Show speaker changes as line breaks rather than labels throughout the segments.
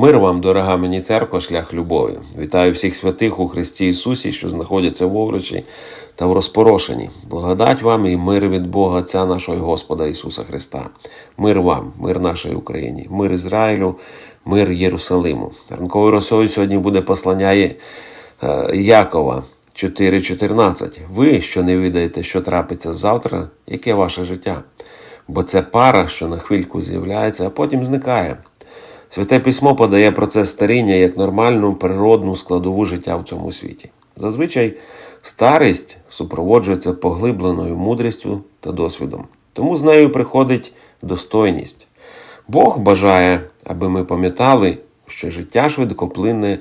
Мир вам, дорога мені церква, шлях любові. Вітаю всіх святих у Христі Ісусі, що знаходяться в овручі та в розпорошенні. Благодать вам і мир від Бога Отця нашого Господа Ісуса Христа. Мир вам, мир нашій Україні, мир Ізраїлю, мир Єрусалиму. Ранковою росою сьогодні буде послання е, Якова 4.14. Ви, що не відаєте, що трапиться завтра, яке ваше життя? Бо це пара, що на хвильку з'являється, а потім зникає. Святе письмо подає процес старіння як нормальну природну складову життя в цьому світі. Зазвичай старість супроводжується поглибленою мудрістю та досвідом. Тому з нею приходить достойність. Бог бажає, аби ми пам'ятали, що життя швидкоплинне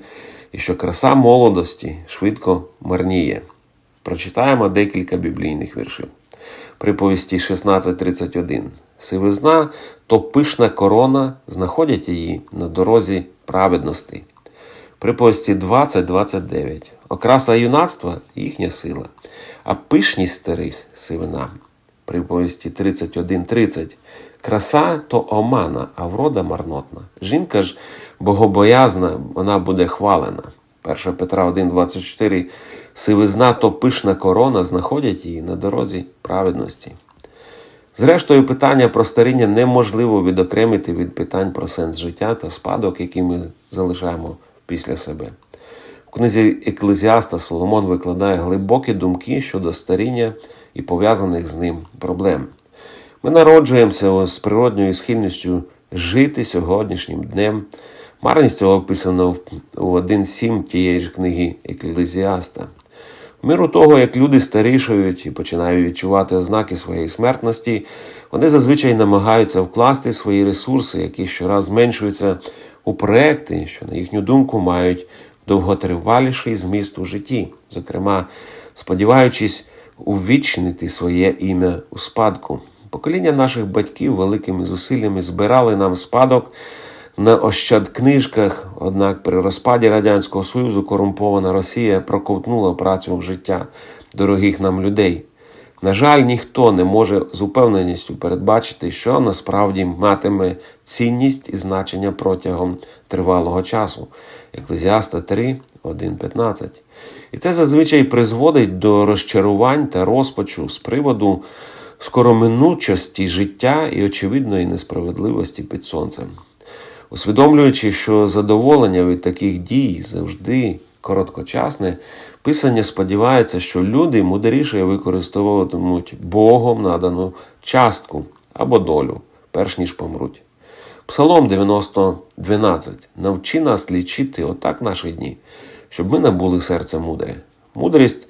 і що краса молодості швидко марніє. Прочитаємо декілька біблійних віршів. Приповісті 16.31. Сивизна то пишна корона, знаходять її на дорозі праведності. Приповісті 20.29. Окраса юнацтва їхня сила, а пишність старих сивина. Приповісті 31.30. Краса то омана, а врода марнотна. Жінка ж богобоязна, вона буде хвалена. 1 Петра 1.24. Сивизна то пишна корона, знаходять її на дорозі праведності. Зрештою, питання про старіння неможливо відокремити від питань про сенс життя та спадок, який ми залишаємо після себе. У книзі Еклезіаста Соломон викладає глибокі думки щодо старіння і пов'язаних з ним проблем. Ми народжуємося з природньою схильністю жити сьогоднішнім днем. Марність цього описано в- у 1.7 тієї ж книги Еклезіаста. В міру того, як люди старішають і починають відчувати ознаки своєї смертності, вони зазвичай намагаються вкласти свої ресурси, які щораз зменшуються у проекти, що, на їхню думку, мають довготриваліший зміст у житті, зокрема, сподіваючись увічнити своє ім'я у спадку. Покоління наших батьків великими зусиллями збирали нам спадок на ощадкнижках, однак при розпаді Радянського Союзу корумпована Росія проковтнула працю в життя дорогих нам людей. На жаль, ніхто не може з упевненістю передбачити, що насправді матиме цінність і значення протягом тривалого часу. Еклезіаста 3, 1.15. І це зазвичай призводить до розчарувань та розпачу з приводу скороминучості життя і очевидної несправедливості під сонцем. Усвідомлюючи, що задоволення від таких дій завжди короткочасне, писання сподівається, що люди мудріше використовуватимуть Богом надану частку або долю, перш ніж помруть. Псалом 90.12. Навчи нас лічити отак наші дні, щоб ми набули серце мудре. Мудрість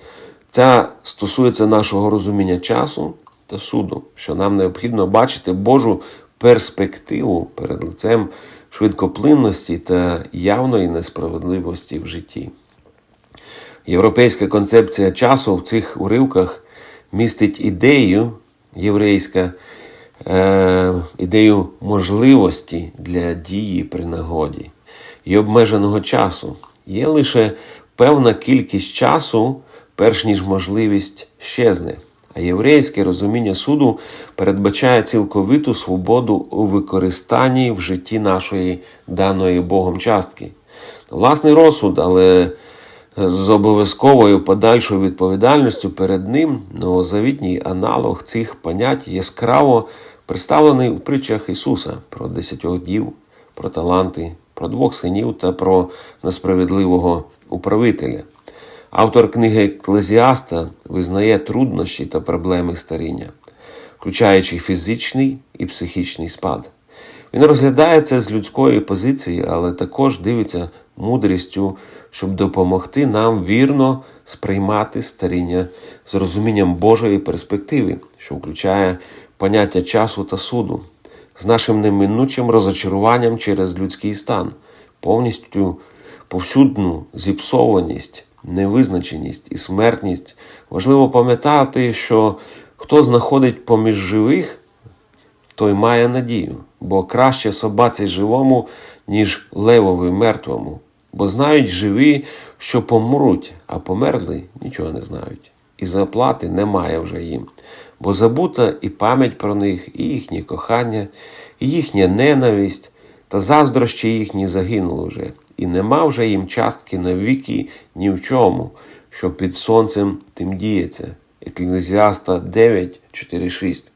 ця стосується нашого розуміння часу та суду, що нам необхідно бачити Божу перспективу перед лицем швидкоплинності та явної несправедливості в житті. Європейська концепція часу в цих уривках містить ідею єврейська, е, ідею можливості для дії при нагоді і обмеженого часу. Є лише певна кількість часу, перш ніж можливість щезне. А єврейське розуміння суду передбачає цілковиту свободу у використанні в житті нашої даної Богом частки. Власний розсуд, але з обов'язковою подальшою відповідальністю перед ним новозавітній аналог цих понять яскраво представлений у притчах Ісуса про десятьох дів, про таланти, про двох синів та про несправедливого управителя. Автор книги Еклезіаста визнає труднощі та проблеми старіння, включаючи фізичний і психічний спад. Він розглядає це з людської позиції, але також дивиться мудрістю, щоб допомогти нам вірно сприймати старіння з розумінням Божої перспективи, що включає поняття часу та суду, з нашим неминучим розочаруванням через людський стан, повністю повсюдну зіпсованість, невизначеність і смертність. Важливо пам'ятати, що хто знаходить поміж живих, той має надію, бо краще собаці живому, ніж левові мертвому. Бо знають живі, що помруть, а померли нічого не знають. І заплати немає вже їм, бо забута і пам'ять про них, і їхнє кохання, і їхня ненависть, та заздрощі їхні загинули вже, і нема вже їм частки навіки ні в чому, що під сонцем тим діється. Еклезіаста 9, 4, 6.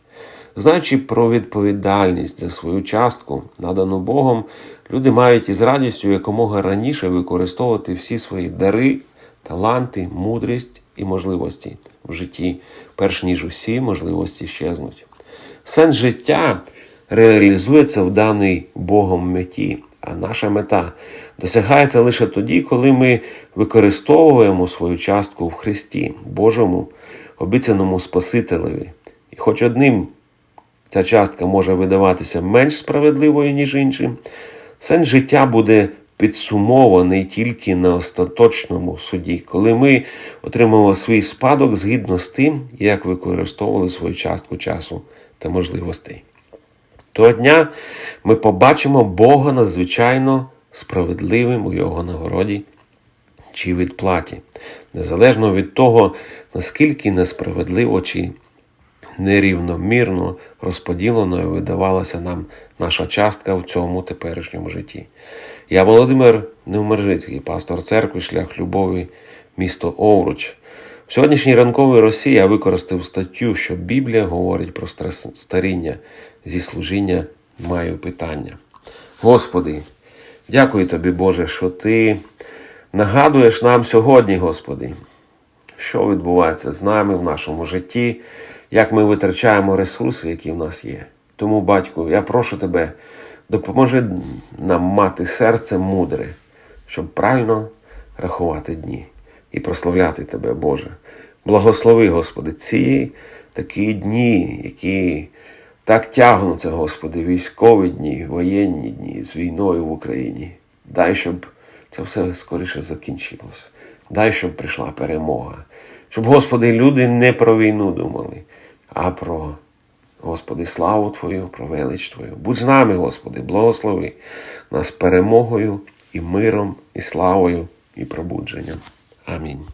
Знаючи про відповідальність за свою частку, надану Богом, люди мають із радістю якомога раніше використовувати всі свої дари, таланти, мудрість і можливості в житті, перш ніж усі можливості щезнуть. Сенс життя реалізується в даній Богом меті, а наша мета досягається лише тоді, коли ми використовуємо свою частку в Христі, Божому, обіцяному Спасителеві. І хоч одним ця частка може видаватися менш справедливою, ніж іншим, сенс життя буде підсумований тільки на остаточному суді, коли ми отримаємо свій спадок згідно з тим, як використовували свою частку часу та можливостей. Того дня ми побачимо Бога надзвичайно справедливим у Його нагороді чи відплаті, незалежно від того, наскільки несправедливо чи нерівномірно розподіленою видавалася нам наша частка в цьому теперішньому житті. Я Володимир Невмержицький, пастор церкви, шлях любові, місто Овруч. Сьогоднішній ранковій Росії я використав статтю, що Біблія говорить про старіння зі служіння маю питання. Господи, дякую тобі, Боже, що ти нагадуєш нам сьогодні, Господи, що відбувається з нами в нашому житті, як ми витрачаємо ресурси, які в нас є. Тому, батьку, я прошу тебе, допоможи нам мати серце мудре, щоб правильно рахувати дні і прославляти тебе, Боже. Благослови, Господи, ці такі дні, які так тягнуться, Господи, військові дні, воєнні дні з війною в Україні. Дай, щоб це все скоріше закінчилось. Дай, щоб прийшла перемога. Щоб, Господи, люди не про війну думали, а про, Господи, славу Твою, про велич Твою. Будь з нами, Господи, благослови нас перемогою і миром, і славою, і пробудженням. Амінь.